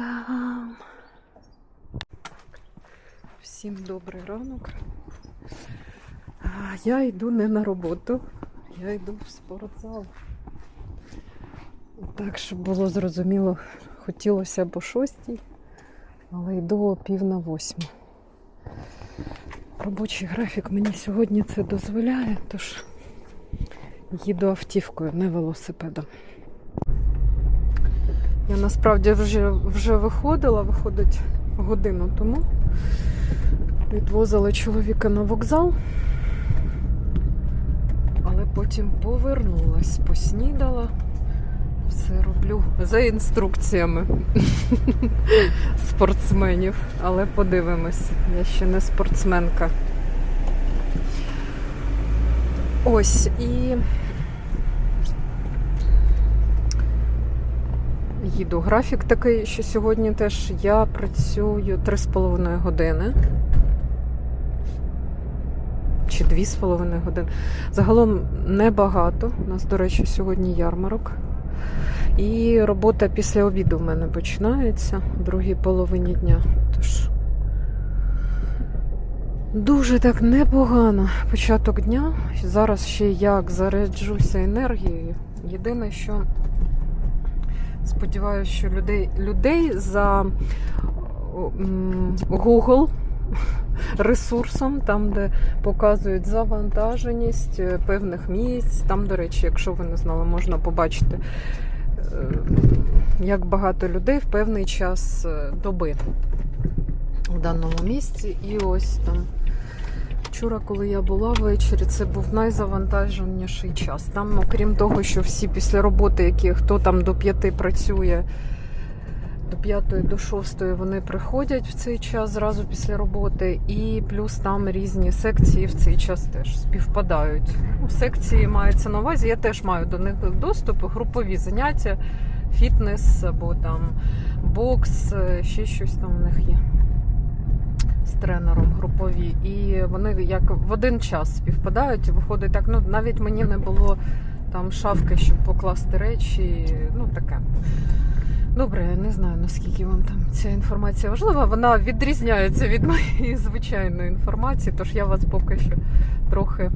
Та-дам! Всім добрий ранок. Я йду не на роботу, я йду в спортзал. Так, щоб було зрозуміло, хотілося б о шостій, але йду о пів на восьму. Робочий графік мені сьогодні це дозволяє, тож їду автівкою, не велосипедом. Я насправді вже, вже виходила, виходить годину тому. Відвозила чоловіка на вокзал, але потім повернулась, поснідала. Все роблю за інструкціями спортсменів, але подивимось, я ще не спортсменка. Ось і їду. Графік такий, що сьогодні теж я працюю 3,5 години. Чи 2,5 години. Загалом небагато. У нас, до речі, сьогодні ярмарок. І робота після обіду в мене починається в другій половині дня. Тож дуже так непогано початок дня. Зараз ще як заряджуся енергією. Єдине, що сподіваюся, що людей, людей за Google ресурсом, там, де показують завантаженість е, певних місць. Там, до речі, якщо ви не знали, можна побачити, е, як багато людей в певний час е, доби у даному місці. І ось там. Вчора, коли я була ввечері, це був найзавантаженіший час. Там, окрім того, що всі після роботи, які хто там до п'яти працює, до п'ятої, до шостої вони приходять в цей час зразу після роботи, і плюс там різні секції в цей час теж співпадають. Ну, секції маються на увазі. Я теж маю до них доступ, групові заняття, фітнес або там бокс, е, ще щось там в них є тренером групові, і вони як в один час співпадають. І виходить так. Ну навіть мені не було там шафки, щоб покласти речі. Ну таке. Добре, я не знаю наскільки вам там ця інформація важлива. Вона відрізняється від моєї звичайної інформації, тож я вас поки що трохи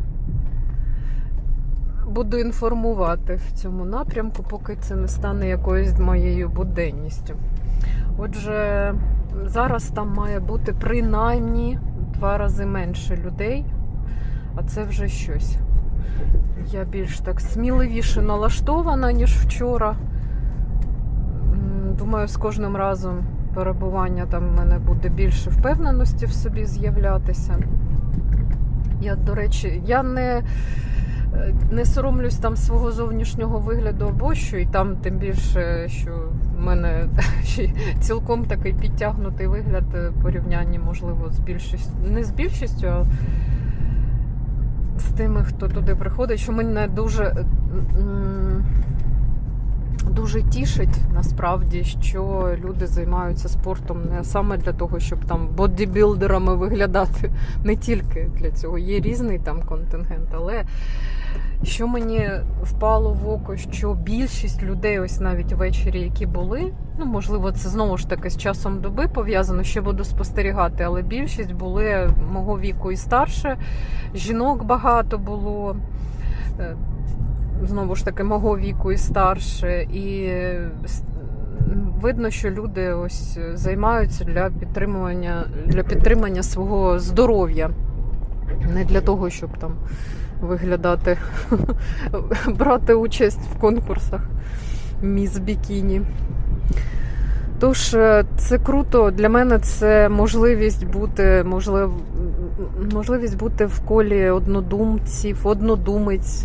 буду інформувати в цьому напрямку, поки це не стане якоюсь моєю буденністю. Отже, зараз там має бути принаймні два рази менше людей, а це вже щось. Я більш так сміливіше налаштована, ніж вчора. Думаю, з кожним разом перебування там в мене буде більше впевненості в собі з'являтися. Я, до речі, я не, е, не соромлюсь там свого зовнішнього вигляду або що, і там тим більше, що в мене цілком такий підтягнутий вигляд е, в порівнянні, можливо, з більшістю, не з більшістю, а з тими, хто туди приходить, що мене дуже. Дуже тішить насправді, що люди займаються спортом не саме для того, щоб там бодібілдерами виглядати, не тільки для цього. Є різний там контингент, але що мені впало в око, що більшість людей, ось навіть ввечері, які були, ну можливо, це знову ж таки з часом доби пов'язано, ще буду спостерігати, але більшість були мого віку і старше. Жінок багато було. е, Знову ж таки, мого віку і старше, і видно, що люди ось займаються для підтримування, для підтримання свого здоров'я, не для того, щоб там виглядати, брати участь в конкурсах міс бікіні. Тож е, це круто. Для мене це можливість бути, можлив, можливість бути в колі однодумців, однодумець.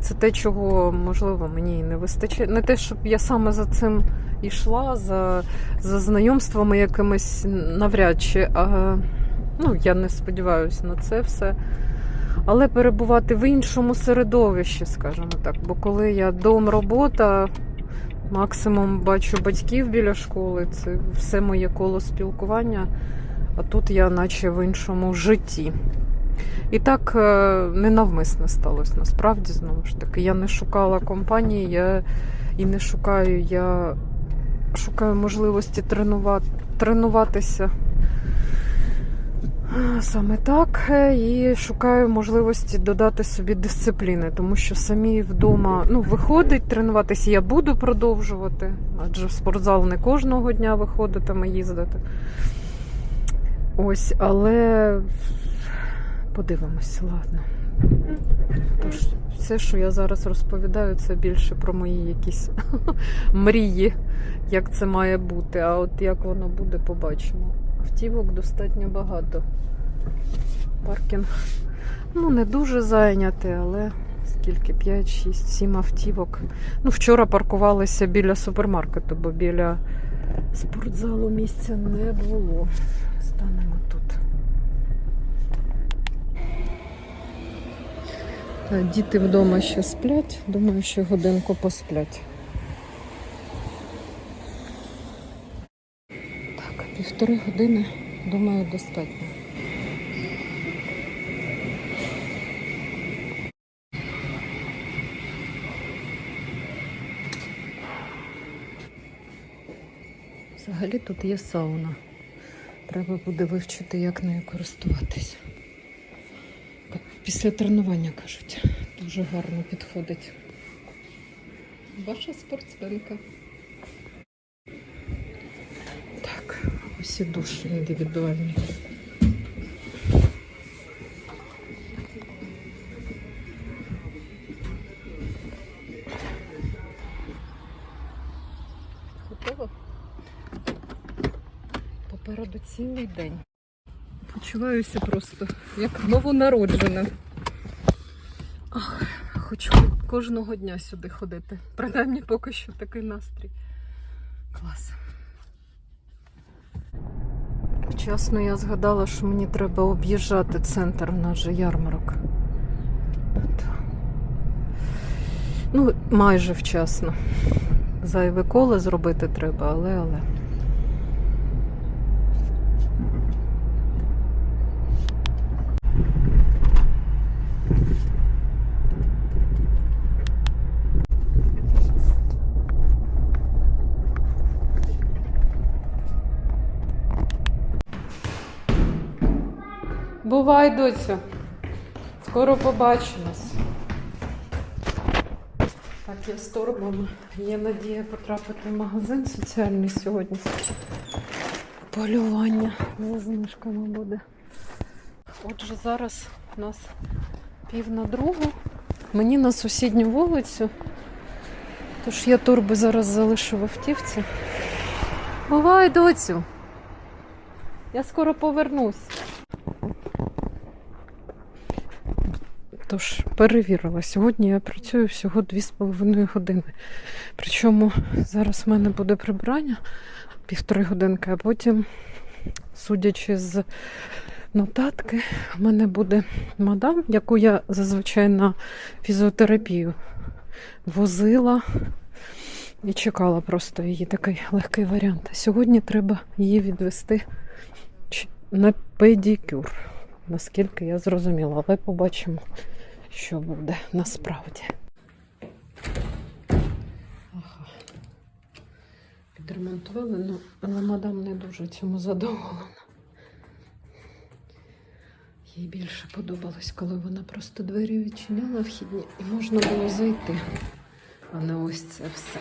Це те, чого можливо мені не вистачає. Не те, щоб я саме за цим йшла, за, за знайомствами якимись навряд чи. А, ну, я не сподіваюся на це все. Але перебувати в іншому середовищі, скажімо так. Бо коли я дом, робота, максимум бачу батьків біля школи, це все моє коло спілкування. А тут я наче в іншому житті. І так е, ненавмисне сталося насправді знову ж таки. Я не шукала компанії, я і не шукаю я шукаю можливості тренувати, тренуватися саме так. е, І шукаю можливості додати собі дисципліни, тому що самі вдома ну, виходить тренуватися, я буду продовжувати, адже в спортзал не кожного дня виходитиме їздити. Ось, але подивимось, ладно. Тож, все, що я зараз розповідаю, це більше про мої якісь мрії, як це має бути. А от як воно буде, побачимо. Автівок достатньо багато. Паркінг ну, не дуже зайнятий, але скільки? 5, 6, 7 автівок. Ну, вчора паркувалися біля супермаркету, бо біля спортзалу місця не було. Станемо тут. Діти вдома ще сплять. Думаю, що годинку посплять. Півтори години, думаю, достатньо. Взагалі тут є сауна. Треба буде вивчити, як нею користуватись. Після тренування кажуть, дуже гарно підходить. Ваша спортсменка. Так, ось і душ. Готова? Попереду цілий день. Почуваюся просто як новонароджена. Ах, хочу кожного дня сюди ходити. Принаймні поки що такий настрій. Клас. Вчасно я згадала, що мені треба об'їжджати центр, в нас же ярмарок. Ну, майже вчасно. Зайве коле зробити треба, але але. Бувай, доцю. Скоро побачимось. Так, я з торбами. Є надія потрапити в магазин соціальний сьогодні. Полювання за знижками буде. Отже, зараз у нас пів на другу. Мені на сусідню вулицю. Тож я торби зараз залишу в автівці. Бувай, доцю. Я скоро повернусь. Тож перевірила. Сьогодні я працюю всього 2,5 години. Причому зараз в мене буде прибирання півтори годинки, а потім, судячи з нотатки, в мене буде мадам, яку я зазвичай на фізіотерапію возила і чекала просто її такий легкий варіант. Сьогодні треба її відвести на педикюр. Наскільки я зрозуміла, але побачимо, що буде насправді. Ага. Підремонтували, ну, але мадам не дуже цьому задоволена. Їй більше подобалось, коли вона просто двері відчиняла вхідні і можна було зайти, а не ось це все.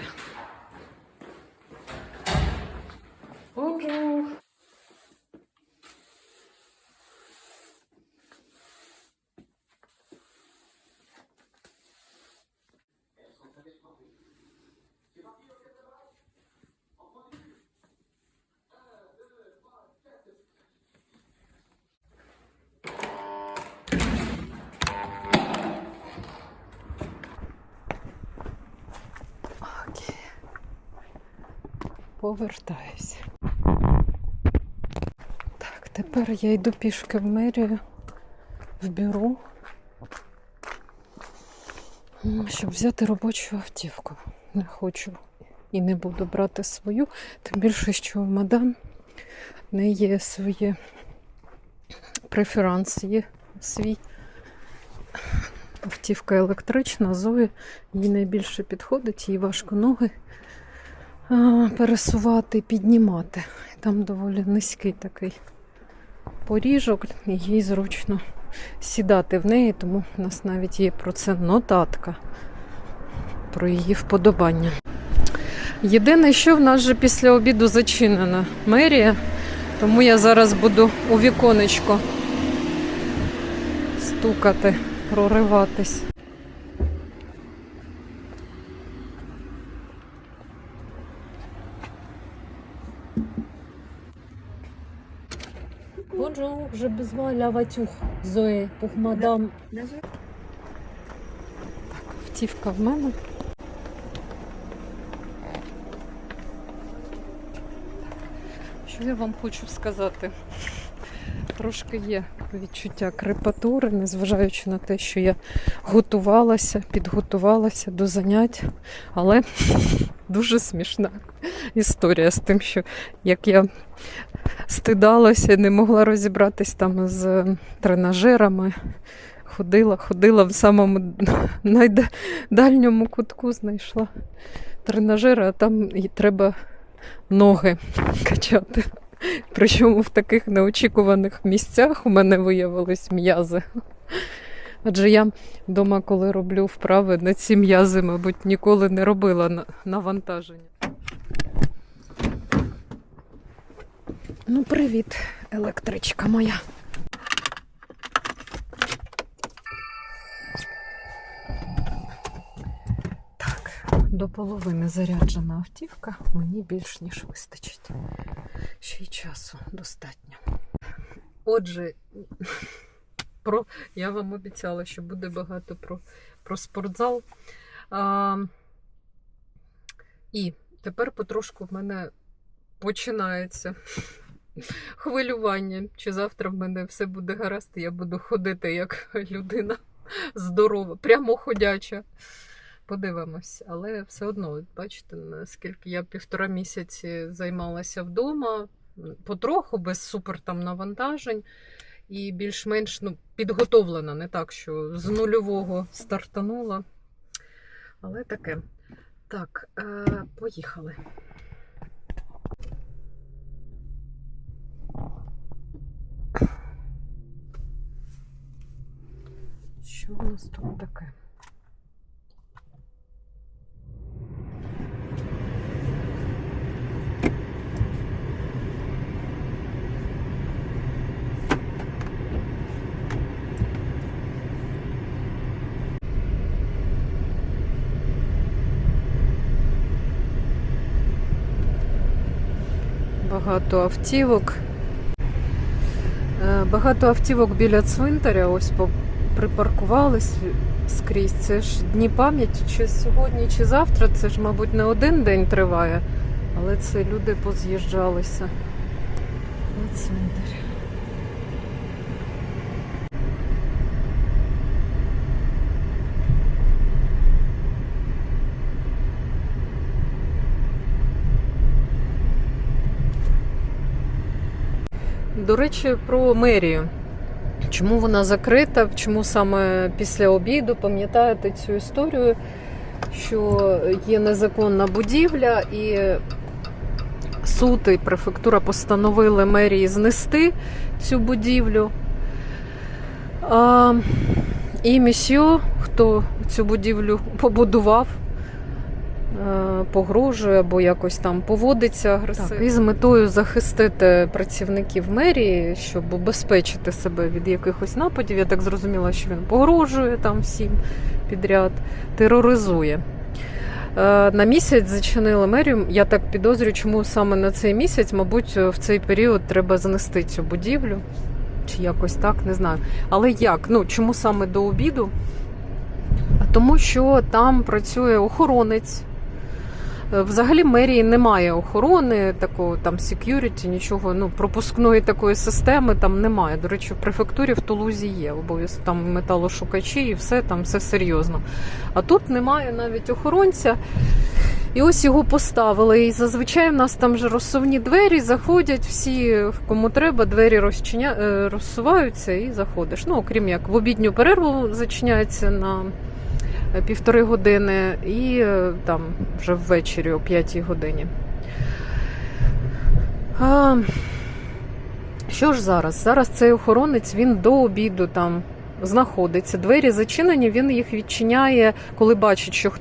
Повертаюся. Так, тепер я йду пішки в мерію, в бюро, щоб взяти робочу автівку. Не хочу і не буду брати свою, тим більше, що в мадам не є своє преферанс, є свій. Автівка електрична, Зої їй найбільше підходить, їй важко ноги пересувати, піднімати. Там доволі низький такий поріжок, і їй зручно сідати в неї, тому в нас навіть є про це нотатка, про її вподобання. Єдине, що в нас же після обіду зачинена мерія, тому я зараз буду у віконечко стукати, прориватись. Besoin la voiture. Zoé, pour madame. Автівка в мене. Що я вам хочу сказати? Трошки є відчуття крепатури, незважаючи на те, що я готувалася, підготувалася до занять, але дуже смішна історія з тим, що як я стидалася, не могла розібратись там з тренажерами. Ходила, ходила в самому найдальньому кутку, знайшла тренажер, а там і треба ноги качати. Причому в таких неочікуваних місцях у мене виявились м'язи. Адже я вдома, коли роблю вправи на ці м'язи, мабуть, ніколи не робила на- навантаження. Ну, привіт, електричка моя. Так, до половини заряджена автівка, мені більш ніж вистачить. Ще й часу достатньо. Отже, про, я вам обіцяла, що буде багато про, про спортзал. А, і тепер потрошку в мене починається хвилювання. Чи завтра в мене все буде гаразд, і я буду ходити як людина здорова, прямо ходяча. Подивимось, але все одно, бачите, наскільки я півтора місяці займалася вдома, потроху, без супер там навантажень, і більш-менш ну, підготовлена, не так, що з нульового стартанула. Але таке. Так, е, поїхали. Що у нас тут таке? Багато автівок. Е, Багато автівок біля цвинтаря ось припаркувались скрізь. Це ж дні пам'яті, чи сьогодні, чи завтра. Це ж, мабуть, не один день триває, але це люди поз'їжджалися на цвинтар. До речі, про мерію. Чому вона закрита? Чому саме після обіду? Пам'ятаєте цю історію, що є незаконна будівля, і суд і префектура постановили мерії знести цю будівлю. А, і місьо, хто цю будівлю побудував, погрожує або якось там поводиться агресивно. Так, і з метою захистити працівників мерії, щоб убезпечити себе від якихось нападів. Я так зрозуміла, що він погрожує там всім підряд, тероризує. Е, На місяць зачинили мерію. Я так підозрюю, чому саме на цей місяць, мабуть, в цей період треба знести цю будівлю. Чи якось так, не знаю. Але як? Ну, чому саме до обіду? Тому що там працює охоронець. Взагалі мерії немає охорони, такого там security, нічого, ну, пропускної такої системи там немає. До речі, в префектурі в Тулузі є обов'язково там металошукачі і все там все серйозно. А тут немає навіть охоронця. І ось його поставили. І зазвичай в нас там же розсувні двері, заходять всі, кому треба, двері розчиня... е, розсуваються і заходиш. Ну, окрім як в обідню перерву зачиняється на півтори години, і е, там вже ввечері о п'ятій годині. А, що ж зараз? Зараз цей охоронець він до обіду там знаходиться. Двері зачинені, він їх відчиняє, коли бачить, що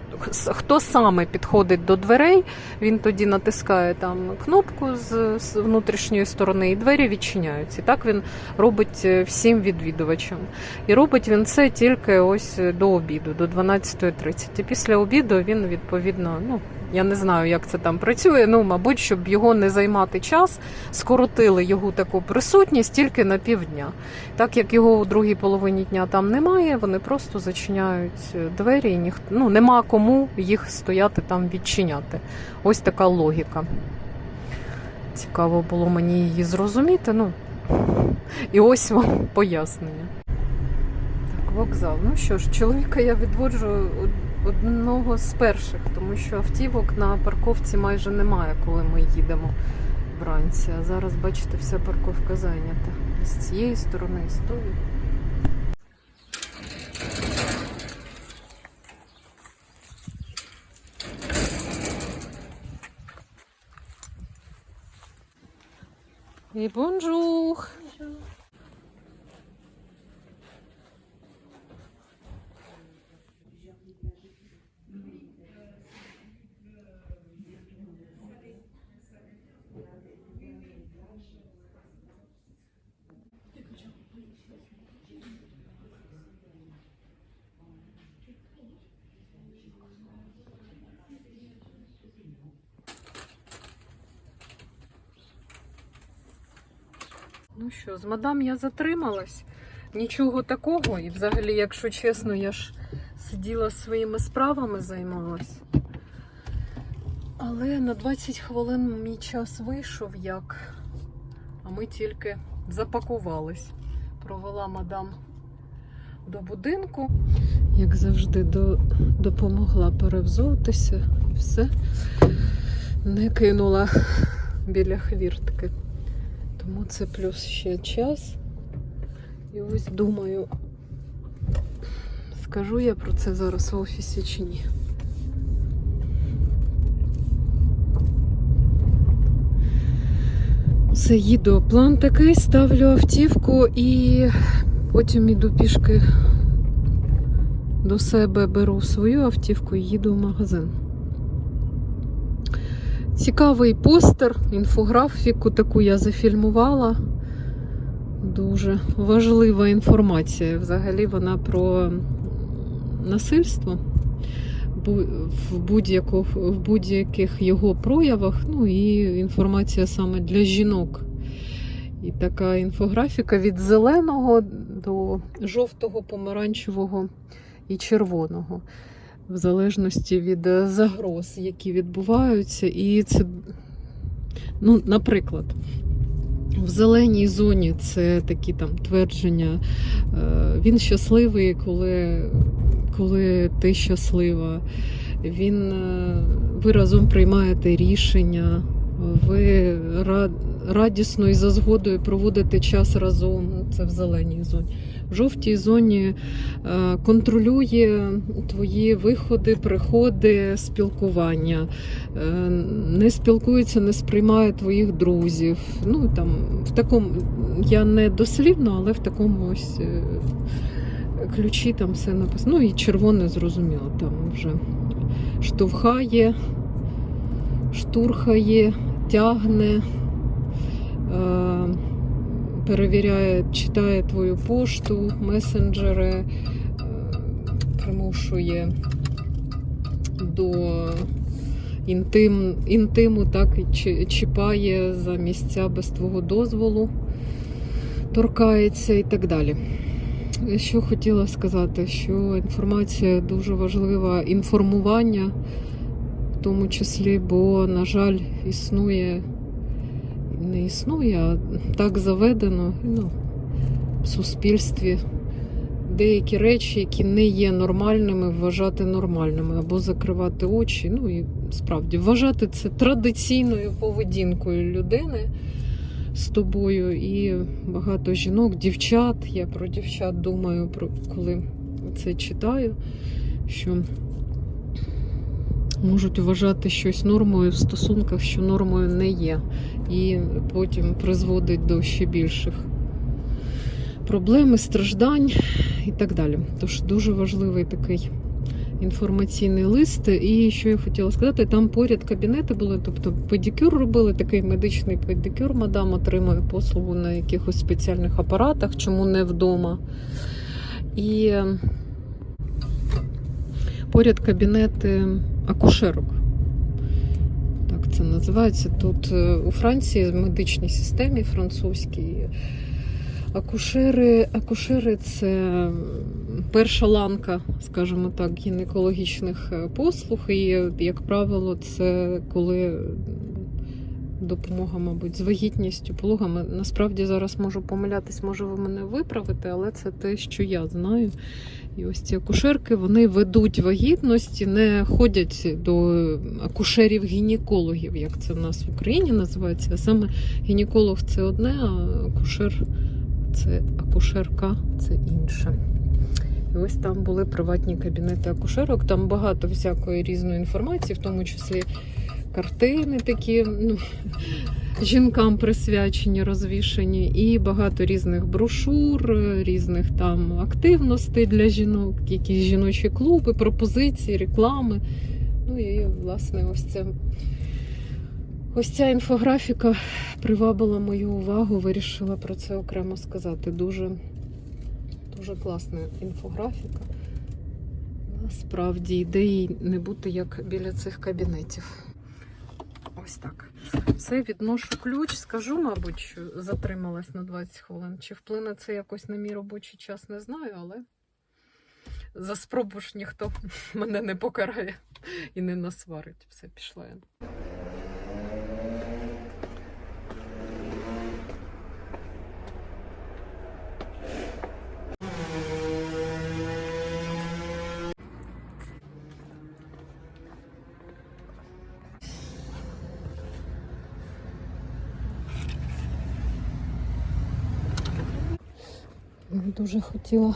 хто, саме підходить до дверей. Він тоді натискає там кнопку з, внутрішньої сторони, і двері відчиняються. І так він робить е, всім відвідувачам. І робить він це тільки ось до обіду, до 12.30. І після обіду він відповідно, ну я не знаю, як це там працює. Ну, мабуть, щоб його не займати час, скоротили його таку присутність тільки на півдня. Так як його у другій половині дня там немає, вони просто зачиняють двері, і ніхто ну нема кому їх стояти там відчиняти. Ось така логіка. Цікаво було мені її зрозуміти. Ну і ось вам пояснення. Так, вокзал. Ну що ж, чоловіка я відводжу одного з перших, тому що автівок на парковці майже немає, коли ми їдемо вранці. А зараз, бачите, вся парковка зайнята. З цієї сторони, і з тої. І бонжур! Ну що, з мадам я затрималась. Нічого такого. І взагалі, якщо чесно, я ж сиділа своїми справами, займалась. Але на 20 хвилин мій час вийшов як. А ми тільки запакувались. Провела мадам до будинку. Як завжди, до, допомогла перевзутися і все. Не кинула біля хвіртки. Тому це плюс ще час. І ось думаю, скажу я про це зараз в офісі чи ні. Все, їду. План такий, ставлю автівку і потім іду пішки до себе, беру свою автівку і їду в магазин. Цікавий постер, інфографіку таку я зафільмувала. Дуже важлива інформація. Взагалі вона про насильство в будь-яких, в будь-яких його проявах. Ну і інформація саме для жінок. І така інфографіка від зеленого до жовтого, помаранчевого і червоного в залежності від е, загроз, які відбуваються. І це, ну, наприклад, в зеленій зоні це такі там твердження. е, Він щасливий, коли, коли ти щаслива. Він, е, ви разом приймаєте рішення, ви радісно і за згодою проводите час разом. Це в зеленій зоні. В жовтій зоні е, контролює твої виходи, приходи, спілкування, е, не спілкується, не сприймає твоїх друзів. Ну там в такому я не дослівно, але в такому ось е, ключі там все написано. Ну і червоне зрозуміло, там вже штовхає, штурхає, тягне. Перевіряє, читає твою пошту, месенджери, е, примушує до інтим, інтиму, так і чіпає за місця без твого дозволу, торкається і так далі. Що хотіла сказати, що інформація дуже важлива, інформування в тому числі, бо, на жаль, існує не існує, а так заведено ну, в суспільстві деякі речі, які не є нормальними, вважати нормальними, або закривати очі. Ну і справді вважати це традиційною поведінкою людини з тобою. І багато жінок, дівчат. Я про дівчат думаю, про коли це читаю. що можуть вважати щось нормою в стосунках, що нормою не є, і потім призводить до ще більших проблем, страждань і так далі. Тож дуже важливий такий інформаційний лист. І що я хотіла сказати, там поряд кабінети були, тобто педикюр робили, такий медичний педикюр, мадам отримує послугу на якихось спеціальних апаратах, чому не вдома. І поряд кабінети акушерок. Це називається. Тут е, у Франції в медичній системі французькій. Акушери, акушери це перша ланка, скажімо так, гінекологічних е, послуг. І, як правило, це коли допомога, мабуть, з вагітністю, пологами. Насправді зараз можу помилятись, може ви мене виправите, але це те, що я знаю. І ось ці акушерки вони ведуть вагітності, не ходять до акушерів-гінекологів, як це в нас в Україні називається. А саме гінеколог це одне, а акушер це акушерка це інше. І ось там були приватні кабінети акушерок. Там багато всякої різної інформації, в тому числі картини такі ну, жінкам присвячені, розвішені, і багато різних брошур, різних там активностей для жінок, якісь жіночі клуби, пропозиції, реклами. Ну і власне ось це. Ось ця інфографіка привабила мою увагу, вирішила про це окремо сказати. Дуже, дуже класна інфографіка. Насправді ідеї не бути як біля цих кабінетів. Ось так. Все, відношу ключ. Скажу, мабуть, що затрималась на 20 хвилин. Чи вплине це якось на мій робочий час, не знаю, але за спробу ж ніхто мене не покарає і не насварить. Все, пішла я. Дуже хотіла.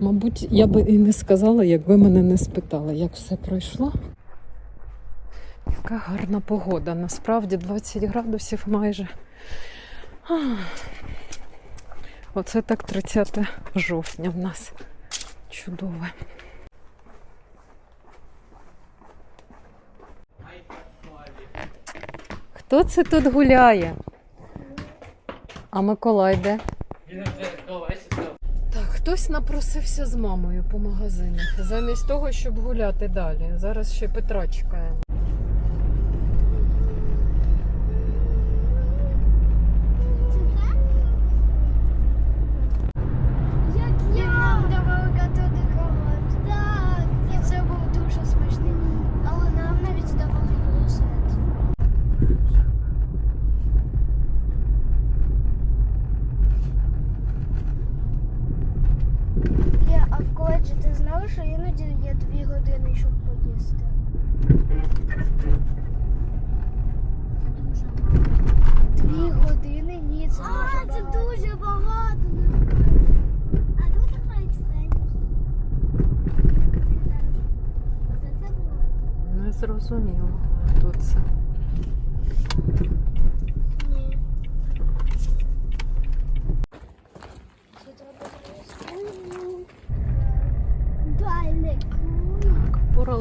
Мабуть, я би і не сказала, якби мене не спитали, як все пройшло. Яка гарна погода. Насправді 20 градусів майже. Оце так 30 жовтня в нас. Чудове. Хто це тут гуляє? А Миколай де? Хтось напросився з мамою по магазинах, замість того, щоб гуляти далі. Зараз ще Петра чекаємо. Як я нам давали катати комод. Так, і це був дуже смачний. Але нам навіть давали рулет. Ля, а коледжі ти знала, що іноді є дві години, щоб поїсти? Дві години? Ні, це дуже це дуже багато. А тут така Не зрозуміло, хто це. Ні. Далеко.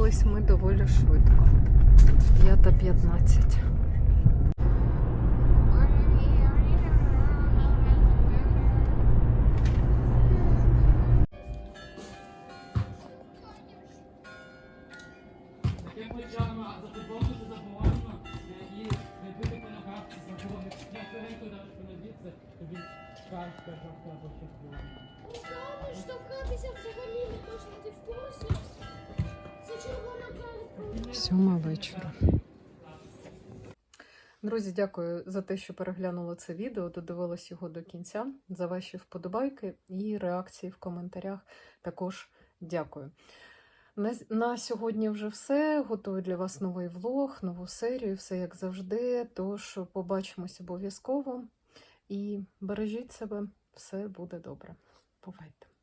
Впорались ми доволі швидко. 5.15. вечора. Друзі, дякую за те, що переглянули це відео, додивились його до кінця, за ваші вподобайки і реакції в коментарях. Також дякую. На, на сьогодні вже все. Готую для вас новий влог, нову серію, все як завжди. Тож побачимось обов'язково і бережіть себе, все буде добре. Бувайте!